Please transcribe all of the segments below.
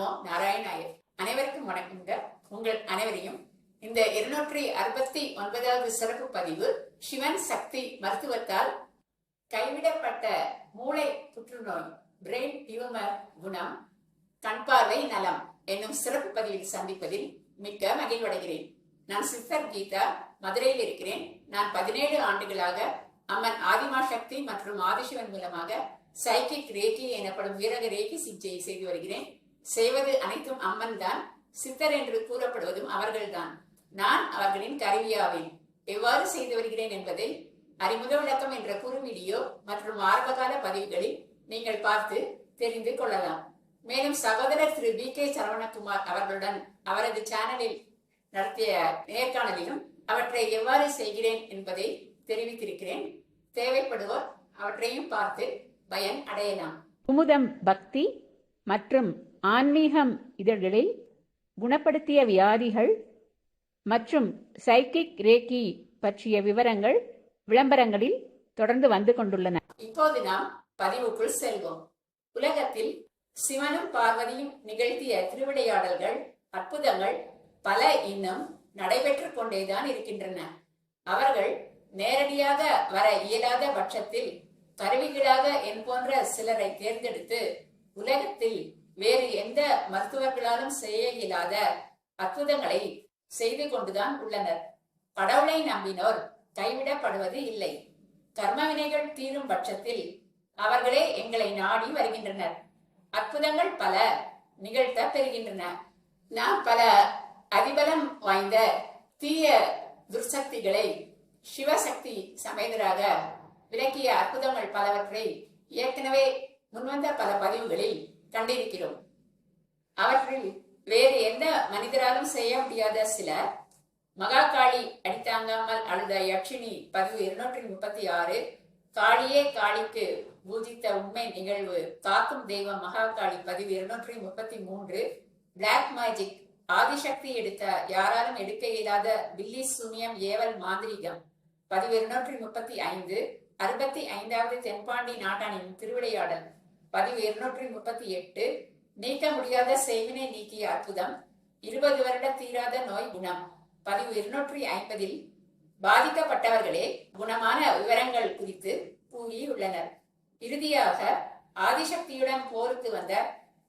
நமோ நாராயணாய அனைவருக்கும் வணக்கங்க உங்கள் அனைவரையும் இந்த இருநூற்றி அறுபத்தி ஒன்பதாவது சிறப்பு பதிவு சிவன் சக்தி மருத்துவத்தால் கைவிடப்பட்ட மூளை புற்றுநோய் பிரெயின் டியூமர் குணம் கண்பார்வை நலம் என்னும் சிறப்பு பதிவில் சந்திப்பதில் மிக்க மகிழ்வடைகிறேன். நான் சித்தர் கீதா மதுரையில் இருக்கிறேன். நான் பதினேழு ஆண்டுகளாக அம்மன் ஆதிமா சக்தி மற்றும் ஆதிசிவன் மூலமாக சைக்கிக் ரேகி எனப்படும் வீரக ரேகி சிகிச்சையை செய்து வருகிறேன். செய்வது அனைத்தும் அம்மன் தான் சித்தர் என்று கூறப்படுவதும் அவர்கள்தான். நான் அவர்களின் கருவியாவேன். எவ்வாறு செய்து வருகிறேன் என்பதை அறிமுக விளக்கம் என்ற குறு வீடியோ மற்றும் ஆரம்பகால பதிவுகளில் நீங்கள் பார்த்து தெரிந்து கொள்ளலாம். மேலும் சகோதரர் திரு பி கே சரவணகுமார் அவர்களுடன் அவரது சேனலில் நடத்திய நேர்காணலிலும் அவற்றை எவ்வாறு செய்கிறேன் என்பதை தெரிவித்திருக்கிறேன். தேவைப்படுவோர் அவற்றையும் பார்த்து பயன் அடையலாம். குமுதம் பக்தி மற்றும் ஆன்மீகம் இதழ்களில் குணப்படுத்திய வியாதிகள் மற்றும் சைக்கிக் ரேக்கி பற்றிய விவரங்கள் விளம்பரங்களில் தொடர்ந்து வந்து கொண்டுள்ளன. இப்போது நாம் பதிவுக்குள் செல்வோம். உலகத்தில் சிவனும் பார்வதியும் நிகழ்த்திய திருவிளையாடல்கள் அற்புதங்கள் பல இன்னும் நடைபெற்றுக் கொண்டேதான் இருக்கின்றன. அவர்கள் நேரடியாக வர இயலாத பட்சத்தில் கருவிகளாக என் போன்ற சிலரை தேர்ந்தெடுத்து உலகத்தில் வேறு எந்த மருத்துவர்களாலும் செய்ய இயலாத அற்புதங்களை செய்து கொண்டுதான் உள்ளனர். கடவுளை நம்பினோர் கைவிடப்படுவது இல்லை. கர்மவினைகள் தீரும் பட்சத்தில் அவர்களே எங்களை நாடி வருகின்றனர். அற்புதங்கள் பல நிகழ்த்த பெறுகின்றன. நாம் பல அதிபலம் வாய்ந்த தீய துர்சக்திகளை சிவசக்தி சமேதராக விளக்கிய அற்புதங்கள் பலவற்றை ஏற்கனவே முன்வந்த பல பதிவுகளில் கண்டிருக்கிறோம். அவற்றில் வேறு எந்த மனிதராலும் செய்ய முடியாத சில மகாகாளி அடித்தாங்காமல் அழுத யக்ஷினி பதிவு இருநூற்றி முப்பத்தி ஆறு காளியே காளிக்கு பூஜித்த உண்மை நிகழ்வு காக்கும் தெய்வம் மகாகாளி பதிவு இருநூற்றி முப்பத்தி மூன்று பிளாக் மேஜிக் ஆதிசக்தி எடுத்த யாராலும் எடுக்க இயலாத பில்லி சூனியம் ஏவல் மாந்திரிகம் பதிவு இருநூற்றி முப்பத்தி ஐந்து அறுபத்தி ஐந்தாவது தென்பாண்டி நாட்டானின் திருவிளையாடல். பதிவு இருநூற்றி முப்பத்தி எட்டு நீக்க முடியாத செய்வினை நீக்கிய அற்புதம் இருபது வருட தீராத நோய் குணம். பதிவு இருநூற்றி ஐம்பதில் பாதிக்கப்பட்டவர்களே குணமான விவரங்கள் குறித்து கூறியுள்ளனர். இறுதியாக ஆதிசக்தியுடன் போருக்கு வந்த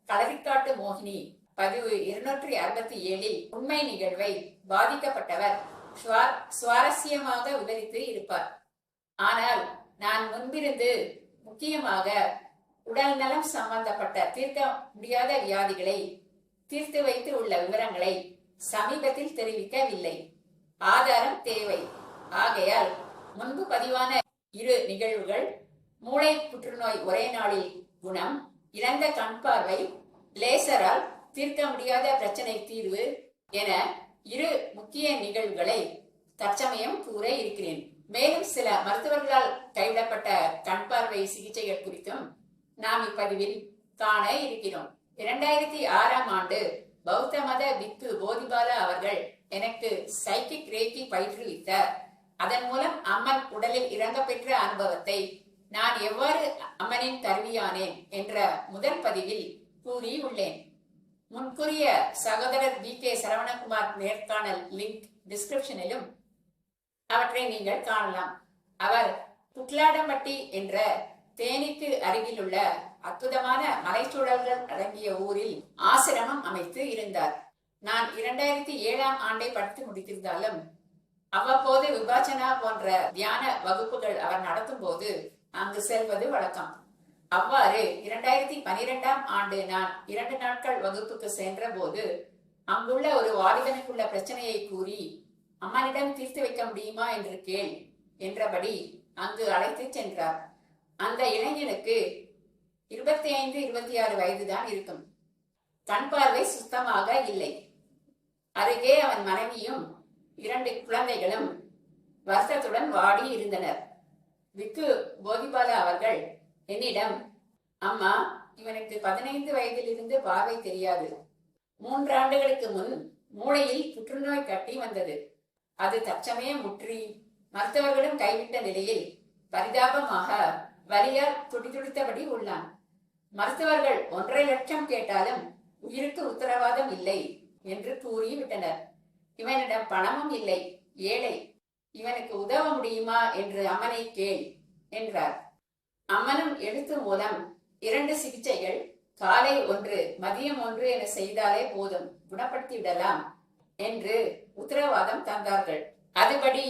களரிக்காட்டு மோகினி பதிவு இருநூற்றி அறுபத்தி ஏழில் உண்மை நிகழ்வை பாதிக்கப்பட்டவர் சுவாரஸ்யமாக விவரித்து இருப்பார். ஆனால் நான் முன்பிருந்து முக்கியமாக உடல் நலம் சம்பந்தப்பட்ட தீர்க்க முடியாத வியாதிகளை தீர்த்து வைத்து உள்ள விவரங்களை சமீபத்தில் தெரிவிக்கவில்லை. ஆதாரம் தேவை. ஆகையால் முன்பு பதிவான இரு நிகழ்வுகள் மூளை புற்றுநோய் ஒரே நாளில் குணம் இறந்த கண் பார்வை லேசரால் தீர்க்க முடியாத பிரச்சனை தீர்வு என இரு முக்கிய நிகழ்வுகளை தற்சமயம் கூற இருக்கிறேன். மேலும் சில மருத்துவர்களால் கைவிடப்பட்ட கண் பார்வை சிகிச்சைகள் குறித்தும் நாம் இப்பதிவில் காண இருக்கிறோம். இரண்டாயிரத்தி ஆறாம் ஆண்டு பௌத்த மத வித்து போதிபாலா அவர்கள் எனக்கு சைக்கிக் ரேக்கி பயிற்றுவித்த அதன் மூலம் அம்மன் உடலில் இறங்க பெற்ற அனுபவத்தை நான் எவ்வாறு அம்மனின் கருவியானேன் என்ற முதல் பதிவில் கூறியுள்ளேன். முன்கூறிய சகோதரர் பி கே. சரவணகுமார் நேர்காணல் லிங்க் டிஸ்கிரிப்ஷனிலும் அவற்றை நீங்கள் காணலாம். அவர் புட்லாடம்பட்டி என்ற தேனிக்கு அருகிலுள்ள அற்புதமான மலைச்சூழல்கள் அடங்கிய ஊரில் ஆசிரமம் அமைத்து இருந்தார். நான் இரண்டாயிரத்தி ஏழாம் ஆண்டை படித்து முடித்திருந்தாலும் அவ்வப்போது விபாச்சனா போன்ற தியான வகுப்புகள் அவர் நடத்தும் போது அங்கு செல்வது வழக்கம். அவ்வாறு இரண்டாயிரத்தி பனிரெண்டாம் ஆண்டு நான் இரண்டு நாட்கள் வகுப்புக்கு சென்ற போது அங்குள்ள ஒரு வாலிபனுக்குள்ள பிரச்சனையை கூறி அம்மனிடம் தீர்த்து வைக்க முடியுமா? என்று கேள் என்றபடி அங்கு அழைத்துச் சென்றார். அந்த இளைஞனுக்கு இருபத்தி ஐந்து இருபத்தி ஆறு வயதுதான் இருக்கும். கண் பார்வை சுத்தமாக இல்லை. அருகே அவன் மனைவியும் இரண்டு குழந்தைகளும் வருத்தத்துடன் வாடி இருந்தனர். விக்கு போதிபாலா அவர்கள் என்னிடம் அம்மா இவனுக்கு பதினைந்து வயதிலிருந்து பார்வை தெரியாது. மூன்று ஆண்டுகளுக்கு முன் மூளையில் புற்றுநோய் கட்டி வந்தது. அது தற்சமயம் முற்றி மருத்துவர்களும் கைவிட்ட நிலையில் பரிதாபமாக வலியால் துடிதுடித்தபடி உள்ளான். மருத்துவர்கள் ஒன்றரை லட்சம் கேட்டாலும் உயிருக்கு உத்தரவாதம் இல்லை என்று கூறிவிட்டனர். இவனிடம் பணமும் இல்லை. ஏழை இவனுக்கு உதவ முடியுமா என்று அம்மனை கேள் என்றார். அம்மனும் எழுத்து மூலம் இரண்டு சிகிச்சைகள் காலை ஒன்று மதியம் ஒன்று என செய்தாலே போதும் குணப்படுத்தி விடலாம் என்று உத்தரவாதம் தந்தார்கள். அதுபடி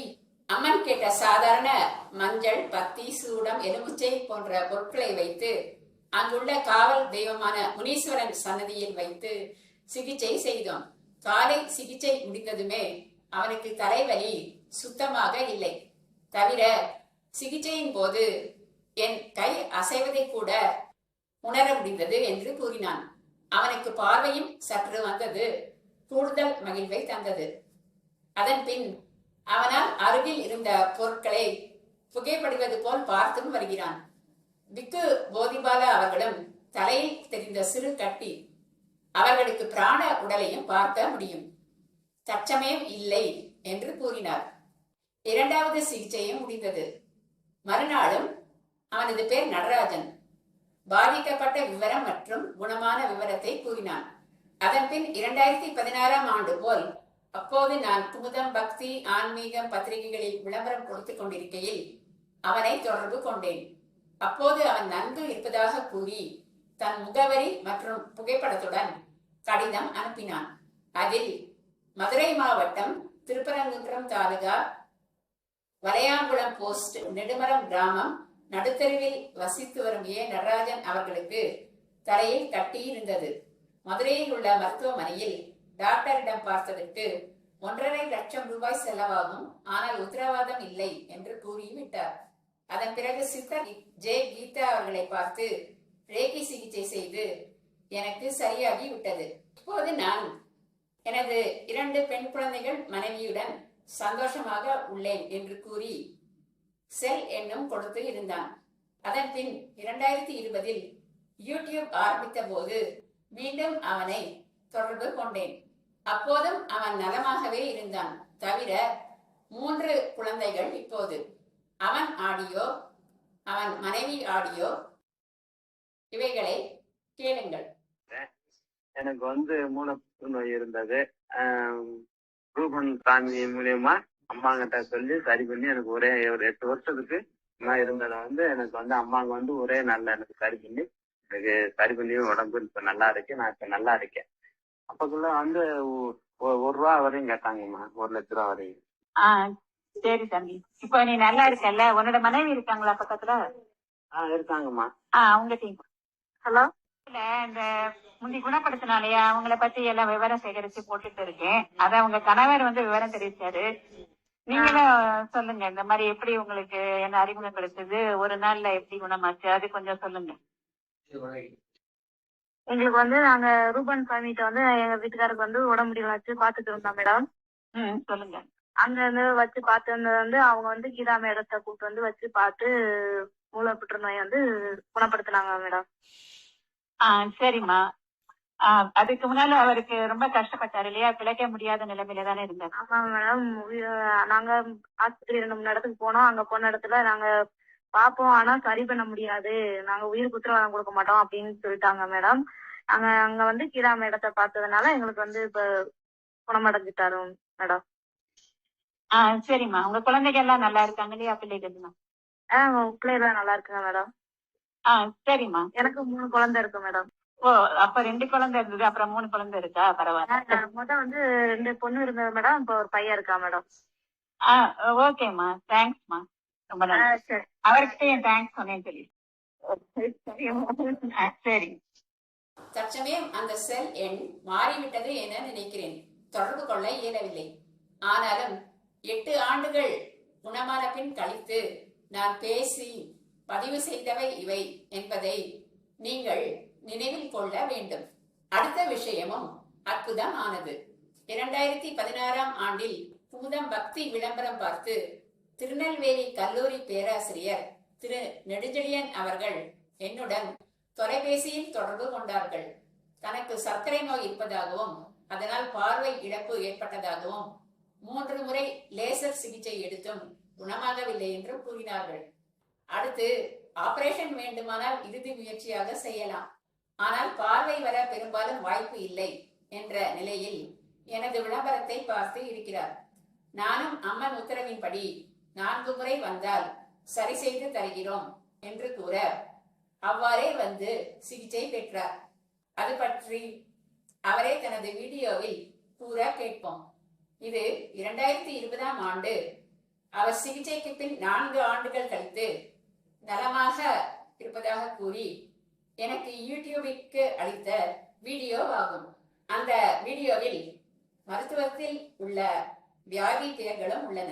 அம்மன் கேட்ட சாதாரண மஞ்சள் பத்தி சூடம் எலுமிச்சை போன்ற பொருட்களை வைத்து அங்குள்ள காவல் தெய்வமான முனீஸ்வரன் சன்னதியில் வைத்து சிகிச்சை செய்தோம். காலை சிகிச்சை முடிந்ததுமே அவனுக்கு தலைவலி சுத்தமாக இல்லை. தவிர சிகிச்சையின் போது என் கை அசைவதை கூட உணர முடிந்தது என்று கூறினான். அவனுக்கு பார்வையும் சற்று வந்தது கூடுதல் மகிழ்வை தந்தது. அதன் பின் அவனால் அருகில் இருந்த பொருட்களை புகைப்படுவது போல் பார்த்தும் வருகிறான். விக்கு போதிபால அவர்களும் தலையில் தெரிந்த சிறு கட்டி அவர்களுக்கு பிராண உடலையும் பார்க்க முடியும். தற்சமயம் இல்லை என்று கூறினார். இரண்டாவது சிகிச்சையும் முடிந்தது. மறுநாளும் அவனது பேர் நடராஜன். பாதிக்கப்பட்ட விவரம் மற்றும் குணமான விவரத்தை கூறினான். அதன் பின் இரண்டாயிரத்தி பதினாறாம் ஆண்டு போல் அப்போது நான் குமுதம் பக்தி ஆன்மீகம் பத்திரிகைகளில் விளம்பரம் கொடுத்துக் கொண்டிருக்கையில் அவனை தொடர்பு கொண்டேன். அப்போது அவன் நன்கு இருப்பதாக கூறி தன் முகவரி மற்றும் புகைப்படத்துடன் கடிதம் அனுப்பினான். அதில் மதுரை மாவட்டம் திருப்பரங்குன்றம் தாலுகா வலையாங்குளம் போஸ்ட் நெடுமரம் கிராமம் நடுத்தருவில் வசித்து வரும் ஏ. நடராஜன் அவர்களுக்கு தலையில் கட்டியிருந்தது. மதுரையில் உள்ள மருத்துவமனையில் டாக்டரிடம் பார்த்ததற்கு ஒன்றரை லட்சம் ரூபாய் செலவாகும் ஆனால் உத்தரவாதம் இல்லை என்று கூறிவிட்டார். அதன் பிறகு சித்தர் ஜே கீதா அவர்களை பார்த்து ரேகி சிகிச்சை செய்து எனக்கு சரியாகி விட்டது இப்போது நான் எனது இரண்டு பெண் குழந்தைகள் மனைவியுடன் சந்தோஷமாக உள்ளேன் என்று கூறி செல் எண்ணும் கொடுத்து இருந்தான். அதன் பின் இரண்டாயிரத்தி இருபதில் யூடியூப் ஆரம்பித்த போது மீண்டும் அவனை தொடர்பு கொண்டேன். அப்போதும் அவன் நலமாகவே இருந்தான். தவிர மூன்று குழந்தைகள் இப்போது. அவன் ஆடியோ அவன் மனைவி ஆடியோ இவைகளை கேளுங்கள். எனக்கு வந்து மூலப்புற்று நோய் இருந்தது. ரூபன் சாமி மூலியமா அம்மாங்கிட்ட சொல்லி சரி பண்ணி எனக்கு ஒரே ஒரு எட்டு வருஷத்துக்கு நான் இருந்ததை வந்து எனக்கு வந்து அம்மாங்க வந்து ஒரே நல்ல எனக்கு சரி பண்ணி எனக்கு சரி பண்ணி உடம்பு இப்ப நல்லா இருக்கு. நான் இப்ப நல்லா இருக்கேன். அப்பக்குள்ள வந்து ஒரு ரூபா வரையும் கேட்டாங்கம்மா. ஒரு லட்ச ரூபா வரையும். ஆ சரி தம்பி. இப்போ நீ நல்லா இருக்கல்ல? உன்னோட மனைவி இருக்காங்களா பக்கத்துல? ஆ இருக்காங்கம்மா. ஆ அவங்ககிட்ட ஹலோ இல்ல இந்த முந்தி குணப்படுத்தினாலயா அவங்கள பத்தி எல்லாம் விவரம் சேகரிச்சு போட்டுட்டு இருக்கேன். அத அவங்க கணவர் வந்து விவரம் தெரிவிச்சாரு. நீங்களும் சொல்லுங்க இந்த மாதிரி எப்படி உங்களுக்கு என்ன அறிமுகம் கிடைச்சது ஒரு நாள்ல எப்படி குணமாச்சு? அது கொஞ்சம் சொல்லுங்க. எங்களுக்கு வந்து நாங்க ரூபன் சாமிகிட்ட வந்து எங்க வீட்டுக்காரருக்கு வந்து உடம்பு முடியல வச்சு பாத்துட்டு இருந்தோம் மேடம். சொல்லுங்க. அங்க இருந்து வச்சு பார்த்து வந்து அவங்க வந்து கீதா மேடத்தை கூப்பிட்டு வந்து வச்சு பார்த்து மூலப்புற்று நோய் வந்து குணப்படுத்தினாங்க மேடம். ஆ சரிம்மா. அதுக்கு முன்னால அவருக்கு ரொம்ப கஷ்டப்பட்டாரு இல்லையா? பிழைக்க முடியாத நிலைமையில தானே இருந்தாரு. ஆமா மேடம். நாங்க ஆஸ்பத்திரி ரெண்டு மூணு இடத்துக்கு போனோம். அங்க போன இடத்துல நாங்க பார்ப்போம் ஆனா சரி பண்ண முடியாது. நாங்க உயிருக்கு உத்தரவாதம் கொடுக்க மாட்டோம் அப்படின்னு சொல்லிட்டாங்க மேடம் நாங்க அங்க வந்து கீதா மேடத்தை பார்த்ததுனால எங்களுக்கு வந்து இப்ப குணமடைஞ்சிட்டாரு மேடம் ஆ சரிம்மா உங்க குழந்தைங்க எல்லாம் நல்லா இருக்காங்க இல்லையா? பிள்ளைகள் ஆஹ் பிள்ளைலாம் நல்லா இருக்குங்க மேடம் ஆ சரிம்மா எனக்கு மூணு குழந்தை இருக்கு மேடம் ஓ அப்ப ரெண்டு குழந்தை இருந்தது. அப்புறம் மூணு குழந்தை இருக்கா? பரவாயில்ல. முத வந்து ரெண்டு பொண்ணு இருந்தது மேடம் இப்ப ஒரு பையன் இருக்கா மேடம் ஆ ஓகேம்மா தேங்க்ஸ்மா ரொம்ப நன்றி. அவர்கிட்ட என் தேங்க்ஸ் சொன்னேன்னு சொல்லி சரி. தற்சமயம் அந்த செல் எண் மாறிவிட்டது என நினைக்கிறேன். தொடர்பு கொள்ள இயலவில்லை. ஆனாலும் எட்டு ஆண்டுகள் குணமான பின் கழித்து நான் பேசி பதிவு செய்தவை இவை என்பதை நீங்கள் நினைவில் கொள்ள வேண்டும். அடுத்த விஷயமும் அற்புதம் ஆனது இரண்டாயிரத்தி பதினாறாம் ஆண்டில் பூதம் பக்தி விளம்பரம் பார்த்து திருநெல்வேலி கல்லூரி பேராசிரியர் திரு. நெடுஞ்செழியன் அவர்கள் என்னுடன் தொலைபேசியில் தொடர்பு கொண்டார்கள். தனக்கு சர்க்கரை நோய் இருப்பதாகவும் அதனால் பார்வை இழப்பு ஏற்பட்டதாகவும் மூன்று முறை லேசர் சிகிச்சை எடுத்தும் குணமாகவில்லை என்றும் கூறினார்கள். அடுத்து ஆபரேஷன் வேண்டுமானால் இறுதி முயற்சியாக செய்யலாம். ஆனால் பார்வை வர பெரும்பாலும் வாய்ப்பு இல்லை என்ற நிலையில் எனது விளம்பரத்தை பார்த்து இருக்கிறார். நானும் அம்மன் உத்தரவின்படி நான்கு முறை வந்தால் சரி செய்து தருகிறோம் என்று கூற அவ்வாறே வந்து சிகிச்சை பெற்றார். அது பற்றி அவரே தனது வீடியோவில் கூற கேட்போம். இது இரண்டாயிரத்தி இருபதாம் ஆண்டு அவர் சிகிச்சைக்கு பின் நான்கு ஆண்டுகள் கழித்து நலமாக இருப்பதாக கூறி எனக்கு யூடியூபிற்கு அளித்த வீடியோ ஆகும் அந்த வீடியோவில் மருத்துவத்தில் உள்ள வியாதி பெயர்களும் உள்ளன.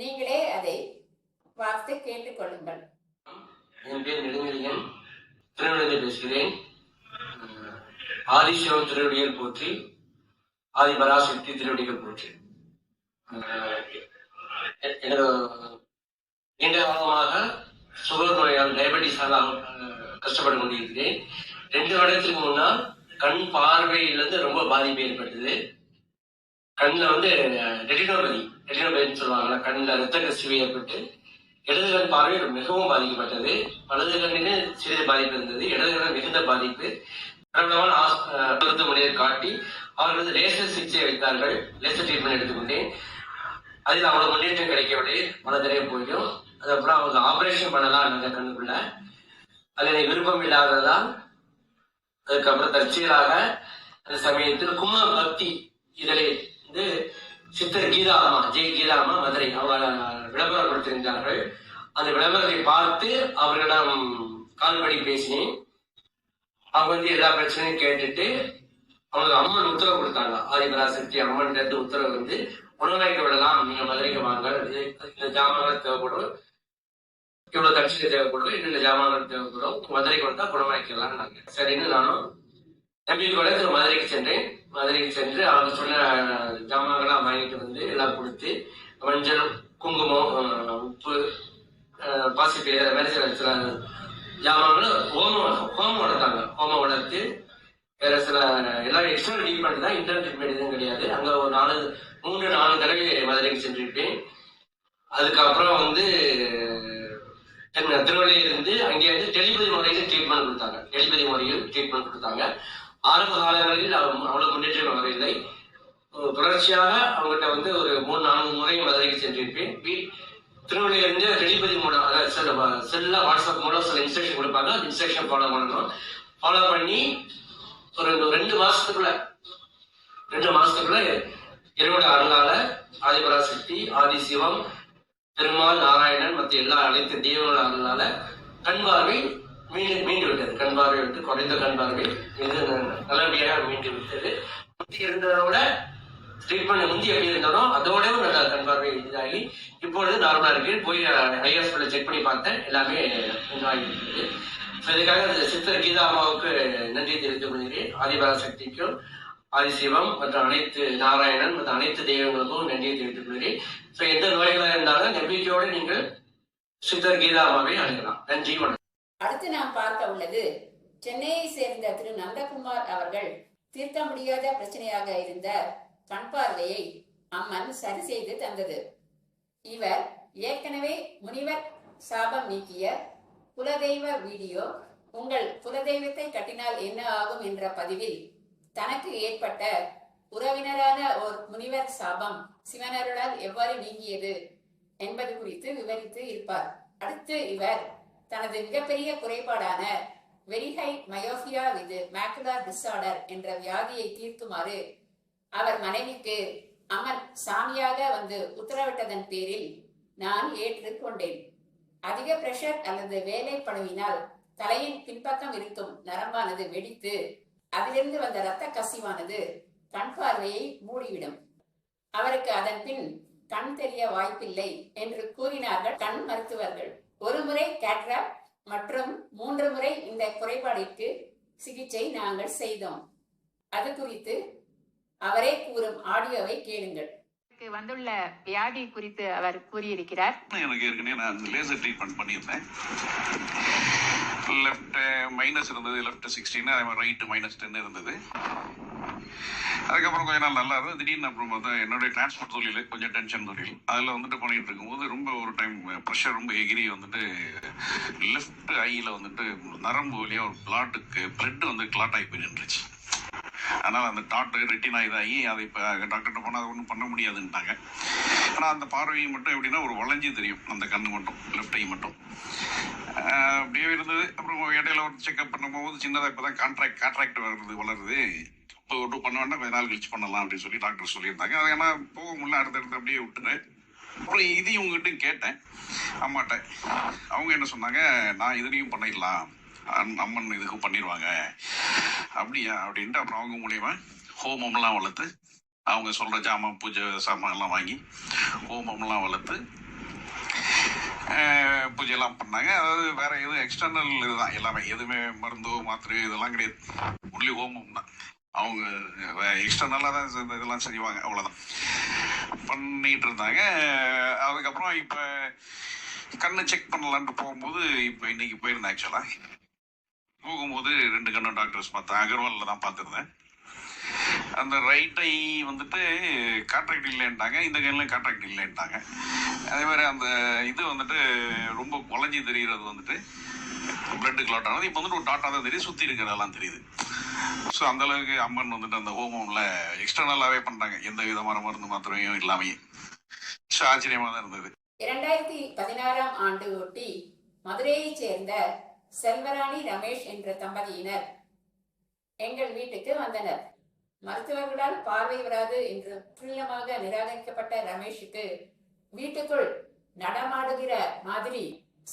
நீங்களே அதை வாசித்து கேட்டுக்கொள்ளுங்கள். என் பேர் நெடுங்கலியன் திருநெல்வேலி பேசுகிறேன். ஆதிசிவம் திருவடிகள் போற்றி ஆதி பராசக்தி திருவடிகள் போற்றி. எனக்கு நீண்ட காலமாக சுகர் நோயால் டயபெட்டிஸால் கஷ்டப்பட்டு கொண்டிருக்கிறேன். ரெண்டு வருடத்துக்கு முன்னால் கண் பார்வையிலிருந்து ரொம்ப பாதிப்பு ஏற்பட்டது. கண்ணில் வந்து ரெட்டினோபதி ரெட்டினோபதினு சொல்லுவாங்களா கண்ணில் ரத்த கசிவு ஏற்பட்டு இடது கண் பார்வை மிகவும் பாதிக்கப்பட்டது. வலது கண்ணிலே சிறிது பாதிப்பு இருந்தது. இடது கண் மிகுந்த பாதிப்பு. பிரபலமான மருத்துவமனையை காட்டி அவர்களது லேசர் சிகிச்சை வைத்தார்கள். லேசர் ட்ரீட்மெண்ட் எடுத்துக்கொண்டேன். அதில் அவ்வளவு முன்னேற்றம் கிடைக்கவில்லை. மனதிலே போயும் அதுக்கப்புறம் அவங்க ஆபரேஷன் பண்ணலாம் அந்த கண்ணுக்குள்ள. அது எனக்கு விருப்பம் இல்லாததால் அதுக்கப்புறம் தற்செயலாக அந்த சமயத்தில் கும்ம பக்தி இதழை வந்து சித்தர் கீதா அம்மா ஜெய் கீதா அம்மா மதுரை அவங்க விளம்பரம் கொடுத்திருந்தார்கள் அந்த விளம்பரத்தை பார்த்து அவர்களிடம் கால் பண்ணி பேசினேன். அவங்க வந்து எல்லா பிரச்சனையும் கேட்டுட்டு அவங்களுக்கு அம்மன் உத்தரவு கொடுத்தாங்க. ஆதிபராசக்தி அம்மன் இருந்து உத்தரவு வந்து உணவகைக்கு விடலாம் நீங்க மதுரைக்கு வாங்க. இது இந்த ஜாமான்கள் தேவைப்படும் இவ்வளவு தட்சிணை தேவைப்படும் என்னென்ன ஜாமான்கள் தேவைப்படும் மதுரைக்கு வந்தா குணமாக்கலாம் சரின்னு நானும் நம்பிக்கையோட திரு மதுரைக்கு சென்றேன். மதுரைக்கு சென்று அவங்க சொன்ன ஜாமான்கள்லாம் வாங்கிட்டு வந்து எல்லாம் கொடுத்து மஞ்சள் குங்குமம் உப்பு அஹ், வேலை மாதிரி சில சில ஹோமம் ஹோமம் வளர்த்தாங்க. ஹோமம் வளர்த்து வேற சில எல்லாம் எக்ஸ்டர்னல் ட்ரீட்மெண்ட் தான் இன்டர்னல் ட்ரீட்மெண்ட் எதுவும் கிடையாது. அங்க ஒரு நாலு மூன்று நாலு தடவை மதுரைக்கு சென்றிருப்பேன் அதுக்கப்புறம் வந்து தென் இருந்து அங்கே வந்து டெலிபதி முறையில் ட்ரீட்மெண்ட் கொடுத்தாங்க. டெலிபதி முறையில் ட்ரீட்மெண்ட் கொடுத்தாங்க. ஆரம்ப காலங்களில் அவ்வளவு முன்னேற்றம் வரவில்லை. தொடர்ச்சியாக அவங்ககிட்ட வந்து ஒரு மூணு நான்கு முறை மதுரைக்கு சென்றிருப்பேன். திருநெல்வேலியிலிருந்து திருவள்ளையில டெலிபதி மூலம் அதாவது செல்ல வாட்ஸ்அப் மூலம் சில இன்ஸ்ட்ரக்ஷன் கொடுப்பாங்க. அந்த இன்ஸ்ட்ரக்ஷன் ஃபாலோ பண்ணணும். ஃபாலோ பண்ணி ஒரு ரெண்டு மாசத்துக்குள்ள ரெண்டு மாசத்துக்குள்ள இறைவனோட அருளால ஆதிபராசக்தி ஆதிசிவம் பெருமாள் நாராயணன் மற்ற எல்லா அனைத்து தெய்வங்கள் அருளால கண் பார்வை மீண்டு மீண்டு விட்டது கண் பார்வை விட்டு குறைந்த கண் பார்வை. மிக நல்லபடியாக மீண்டு விட்டது. முந்தி இருந்ததை விட ட்ரீட்மெண்ட் முந்தி எப்படி இருந்தனோ அதோட நல்ல கண் பார்வை இதாகி இப்பொழுது நார்மலா இருக்கு. போய் ஐஎஸ்பில் செக் பண்ணி பார்த்தேன். எல்லாமே இதாகி இருக்குது இதுக்காக இந்த சித்தர் கீதா அம்மாவுக்கு நன்றி தெரிவித்துக் கொள்கிறேன். ஆதிபராசக்திக்கும் ஆதிசிவம் மற்றும் அனைத்து நாராயணன் மற்றும் அனைத்து தெய்வங்களுக்கும் நன்றியை தெரிவித்துக் கொள்கிறேன். ஸோ எந்த நோய்களாக இருந்தாலும் நம்பிக்கையோடு நீங்கள் சித்தர் கீதா அம்மாவை அணுகலாம். நன்றி வணக்கம். அடுத்து நாம் பார்க்க உள்ளது சென்னையை சேர்ந்த திரு. நந்தகுமார் அவர்கள் தீர்க்க முடியாத பிரச்சனையாக இருந்த கண் பார்வையை அம்மன் சரி செய்து தந்தது. இவர் ஏற்கனவே முனிவர் சாபம் நீக்கிய குலதெய்வ வீடியோ உங்கள் குலதெய்வத்தை கட்டினால் என்ன ஆகும் என்ற பதிவில் தனக்கு ஏற்பட்ட உறவினரான ஓர் முனிவர் சாபம் சிவனருடால் எவ்வாறு நீங்கியது என்பது குறித்து விவரித்து இருப்பார். அடுத்து இவர் தனது மிகப்பெரிய குறைபாடான very high myopia with macular disorder என்ற வியாதியை தீர்க்குமாறு அவர் மனைவிக்கு அமன் சாமியாக வந்து உத்தரவிட்டதன் பேரில் நான் ஏற்றுக்கொண்டேன். அதிக பிரஷர் அல்லது வேலை பழுவினால் தலையின் பின்பக்கம் இருக்கும் நரம்பானது வெடித்து அதிலிருந்து வந்த இரத்த கசிவானது கண் பார்வையை மூடிவிடும். அவருக்கு அதன் பின் கண் தெரிய வாய்ப்பில்லை என்று கூறினார்கள் கண் மருத்துவர்கள். ஒரு முறை கேட்ராக்ட் மற்றும் மூன்று முறை இந்த குறைபாடிற்கு சிகிச்சை நாங்கள் செய்தோம். அது குறித்து அவரே கூறும் ஆடியோவை கேளுங்கள். எனக்கு வந்துள்ள வியாதி குறித்து அவர் கூறியிருக்கிறார். எனக்கு ஏற்கனவே நான் லேசர் ட்ரீட்மெண்ட் பண்ணியிருந்தேன். லெஃப்ட் மைனஸ் இருந்தது லெஃப்ட் சிக்ஸ்டீன் அதே மாதிரி ரைட்டு மைனஸ் டென் இருந்தது. அதுக்கப்புறம் கொஞ்ச நாள் நல்லா இருந்தது. திடீர்னு அப்புறம் பார்த்தா என்னுடைய டிரான்ஸ்போர்ட் தொழில் கொஞ்சம் டென்ஷன் தொழில். அதில் வந்துட்டு பண்ணிட்டு இருக்கும்போது ரொம்ப ஒரு டைம் ப்ரெஷர் ரொம்ப எகிரி வந்துட்டு லெஃப்ட் ஐயில் வந்துட்டு நரம்பு வழியாக ஒரு பிளாட்டுக்கு பிளட் வந்து கிளாட் ஆகி போய் நின்றுச்சு. அதனால் அந்த டாட்டு ரெட்டினா இதாகி அதை இப்போ டாக்டர்கிட்ட போனால் அதை ஒன்றும் பண்ண முடியாதுன்ட்டாங்க. ஆனால் அந்த பார்வையை மட்டும் எப்படின்னா ஒரு வளைஞ்சு தெரியும். அந்த கண்ணு மட்டும் லெஃப்ட் ஐ மட்டும். அப்படியே இருந்தது. அப்புறம் இடையில ஒரு செக்அப் பண்ணும்போது சின்னதாக இப்போ தான் கான்ட்ராக்ட் கான்ட்ராக்ட் வருது வளருது. இப்போ ஒன்றும் பண்ண வேண்டாம் கொஞ்ச நாள் கழிச்சு பண்ணலாம் அப்படின்னு சொல்லி டாக்டர் சொல்லியிருந்தாங்க. அது ஏன்னா போக முடியல அடுத்தடுத்து அப்படியே விட்டுட்டேன் அப்புறம் இதையும் உங்ககிட்ட கேட்டேன். அம்மாட்ட அவங்க என்ன சொன்னாங்க நான் இதுலேயும் பண்ணிடலாம். அம்மன் இதுக்கும் பண்ணிடுவாங்க. அப்படியா? அப்படின்ட்டு அப்புறம் அவங்க மூலியமா ஹோமம்லாம் வளர்த்து அவங்க சொல்கிற ஜாமான் பூஜை சாமான்லாம் வாங்கி ஹோமம்லாம் வளர்த்து பூஜையெல்லாம் பண்ணாங்க. அதாவது வேற எதுவும் எக்ஸ்டர்னல் இதுதான் எல்லாமே எதுவுமே மருந்தோ மாத்திரை இதெல்லாம் கிடையாது. ஒன்லி ஹோமம் தான். அவங்க எக்ஸ்டர்னலாக தான் இந்த இதெல்லாம் செய்வாங்க. அவ்வளோதான் பண்ணிட்டு இருந்தாங்க அதுக்கப்புறம் இப்போ கண்ணு செக் பண்ணலான்ட்டு போகும்போது இப்போ இன்னைக்கு போயிருந்தேன் ஆக்சுவலாக போகும்போது ரெண்டு கண்ணும் டாக்டர்ஸ் பார்த்தேன். அகர்வாலில் தான் பார்த்துருந்தேன். அந்த ரைட் ஐ வந்துட்டு கான்ட்ராக்ட் இல்லைன்ட்டாங்க. இந்த கையில் கான்ட்ராக்ட் இல்லைன்ட்டாங்க. அதே மாதிரி அந்த இது வந்துட்டு ரொம்ப குழஞ்சி தெரிகிறது வந்துட்டு பிளட் கிளாட் ஆனது. இப்போ வந்துட்டு ஒரு டாட்டா தான் தெரியுது சுற்றி இருக்கிறதெல்லாம் தெரியுது. ஸோ அந்த அளவுக்கு அம்மன் வந்துட்டு அந்த ஹோமம்ல எக்ஸ்டர்னலாகவே பண்ணுறாங்க எந்த விதமான மருந்து மாத்திரையும் இல்லாமையே. ஸோ ஆச்சரியமாக தான் இருந்தது. இரண்டாயிரத்தி பதினாறாம் ஆண்டு ஒட்டி மதுரையைச் சேர்ந்த செல்வராணி ரமேஷ் என்ற தம்பதியினர் எங்கள் வீட்டுக்கு வந்தனர். மருத்துவர்களால் பார்வை வராது என்று துல்லியமாக நிராகரிக்கப்பட்ட ரமேஷுக்கு வீட்டுக்குள் நடமாடுகிற மாதிரி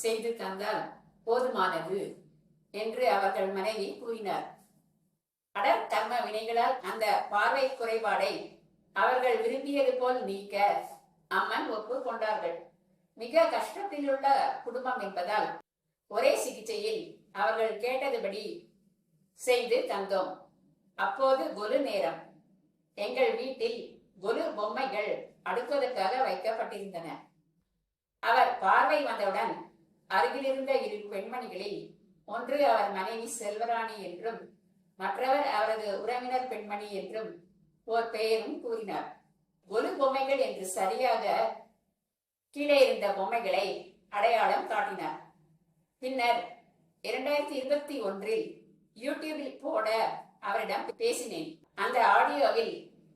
செய்து தந்தால் போதுமானது என்று அவர்கள் மனைவி கூறினார். கடற் கர்ம வினைகளால் அந்த பார்வை குறைபாடை அவர்கள் விரும்பியது போல் நீக்க அம்மன் ஒப்புக்கொண்டார்கள் மிக கஷ்டத்தில் உள்ள குடும்பம் என்பதால் ஒரே சிகிச்சையில் அவர்கள் கேட்டதுபடி செய்து தந்தோம். அப்போது கொலு நேரம். எங்கள் வீட்டில் கொலு பொம்மைகள் அடுக்குவதற்காக வைக்கப்பட்டிருந்தன. அவர் பார்வை வந்தவுடன் அருகிலிருந்த இரு பெண்மணிகளில் ஒன்று அவர் மனைவி செல்வராணி என்றும் மற்றவர் அவரது உறவினர் பெண்மணி என்றும் ஓர் பெயரும் கூறினார். ஒரு பொம்மைகள் என்று சரியாக கீழே இருந்த பொம்மைகளை அடையாளம் காட்டினார். பின்னர் இரண்டாயிரத்தி இருபத்தி ஒன்றில் யூடியூபில் போட அவரிடம் பேசினேன். அந்த ஆடியோவில்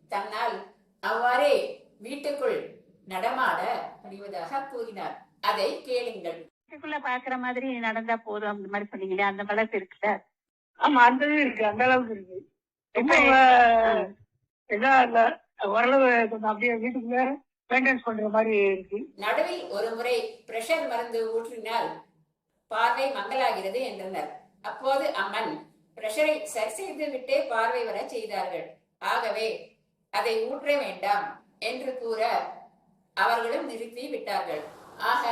தன்னால் அவ்வாறே வீட்டுக்குள் நடமாட முடிவதாக கூறினார். அதை கேளுங்கள். வீட்டுக்குள்ள பாக்குற மாதிரி நடந்தா போதும் அந்த மாதிரி சொன்னீங்களே அந்த வளர்ப்பு இருக்குல்ல? ஆமா அந்த இது இருக்கு அந்த அளவுக்கு இருக்கு. ரொம்ப இல்ல ஓரளவு கொஞ்சம் அப்படியே வீட்டுக்குள்ள மெயின்டைன்ஸ் பண்ற மாதிரி இருக்கு. நடுவில் ஒரு முறை பிரஷர் மருந்து ஊற்றினால் பார்வை மங்கலாகிறது என்றனர். அப்போது அம்மன் பிரஷரை சரி செய்து விட்டே பார்வை வர செய்தார்கள். ஆகவே அதை ஊற்ற வேண்டாம் என்று கூற அவர்களும் நிறுத்தி விட்டார்கள். ஆக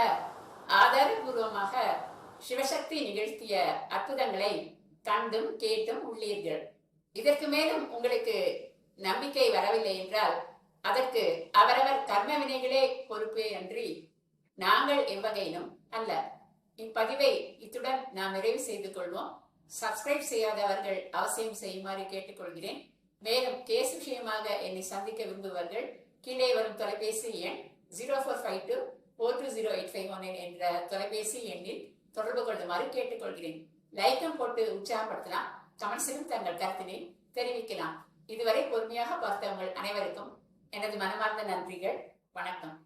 ஆதாரபூர்வமாக சிவசக்தி நிகழ்த்திய அற்புதங்களை கண்டும் கேட்டும் உள்ளீர்கள். இதற்கு மேலும் உங்களுக்கு நம்பிக்கை வரவில்லை என்றால் அதற்கு அவரவர் கர்ம வினைகளே பொறுப்பே அன்றி நாங்கள் எவ்வகையிலும் அல்ல. இப்பதிவை இத்துடன் நாம் நிறைவு செய்து கொள்வோம். சப்ஸ்கிரைப் செய்யாதவர்கள் அவசியம் செய்யுமாறு கேட்டுக்கொள்கிறேன். மேலும் கேஸ் விஷயமாக என்னை சந்திக்க விரும்புவர்கள் கீழே வரும் தொலைபேசி எண் zero four five two four two zero eight five one என்ற தொலைபேசி எண்ணில் தொடர்பு கொள்ளுமாறு கேட்டுக்கொள்கிறேன் லைக்கம் போட்டு உற்சாகப்படுத்தலாம். கமெண்ட்ஸிலும் தங்கள் கருத்தினை தெரிவிக்கலாம். இதுவரை பொறுமையாக பார்த்தவங்கள் அனைவருக்கும் எனது மனமார்ந்த நன்றிகள். வணக்கம்.